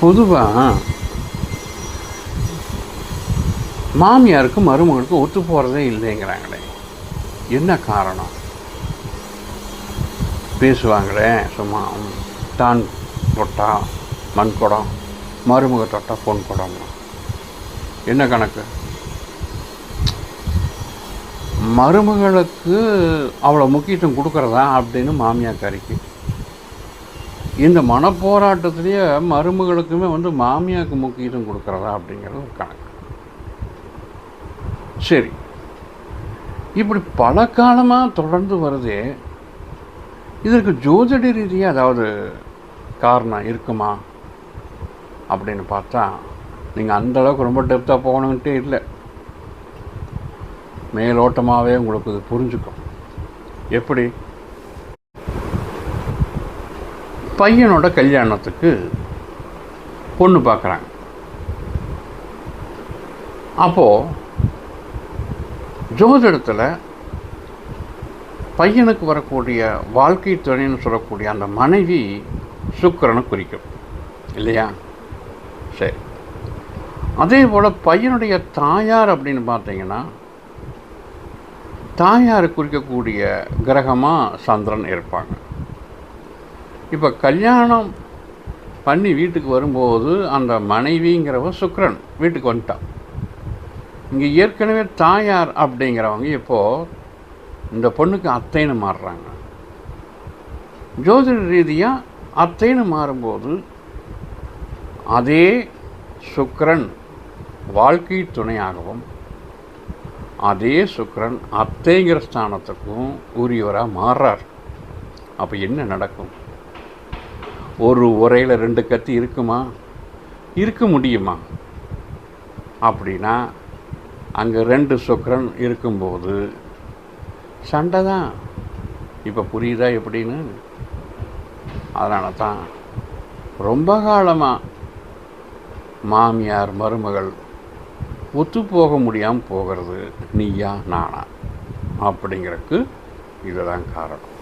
பொதுவாக மாமியாருக்கும் மருமகனுக்கும் ஒத்து போகிறதே இல்லைங்கிறாங்களே. என்ன காரணம்? பேசுவாங்களே சும்மா தான் தொட்டா மண் குடம் மருமக தொட்டா பொன் குடம் என்ன கணக்கு? மருமகளுக்கு அவ்வளோ முக்கியத்துவம் கொடுக்குறதா அப்படின்னு மாமியார் கறிக்கு இந்த மனப்போராட்டத்திலேயே மருமகளுக்குமே வந்து மாமியாவுக்கு முக்கியத்துவம் கொடுக்குறதா அப்படிங்கிறது ஒரு கணக்கு. சரி. இப்படி பல காலமாக தொடர்ந்து வருதே இதற்கு ஜோதிட ரீதியாக அதாவது காரணம் இருக்குமா அப்படின்னு பார்த்தா நீங்கள் அந்தளவுக்கு ரொம்ப டெப்த்தாக போகணுன்ட்டே இல்லை. மேலோட்டமாகவே உங்களுக்கு இது புரிஞ்சுக்கும். எப்படி? பையனோட கல்யாணத்துக்கு பொண்ணு பார்க்குறாங்க. அப்போது ஜோதிடத்தில் பையனுக்கு வரக்கூடிய வாழ்க்கை துணைன்னு சொல்லக்கூடிய அந்த மனைவி சுக்கிரனை குறிக்கும். இல்லையா? சரி. அதே போல் பையனுடைய தாயார் அப்படின்னு பார்த்தீங்கன்னா தாயார் குறிக்கக்கூடிய கிரகமாக சந்திரன் இருப்பாங்க. இப்போ கல்யாணம் பண்ணி வீட்டுக்கு வரும்போது அந்த மனைவிங்கிறவ சுக்ரன் வீட்டுக்கு வந்துட்டான். இங்கே ஏற்கனவே தாயார் அப்படிங்கிறவங்க இப்போது இந்த பொண்ணுக்கு அத்தைன்னு மாறுறாங்க. ஜோதிட ரீதியாக அத்தைன்னு மாறும்போது அதே சுக்ரன் வாழ்க்கை துணையாகவும் அதே சுக்ரன் அத்தைங்கிற ஸ்தானத்துக்கும் உரியவராக மாறுறார் அப்போ என்ன நடக்கும்? ஒரு உரையில் ரெண்டு கத்தி இருக்குமா? இருக்க முடியுமா? அப்படின்னா அங்கே ரெண்டு சுக்கரன் இருக்கும்போது சண்டை தான். இப்போ புரியுதா எப்படின்னு? அதனால தான் ரொம்ப காலமாக மாமியார் மருமகள் ஒத்து போக முடியாமல் போகிறது நீயா நானா? அப்படிங்கிறதுக்கு இதுதான் காரணம்.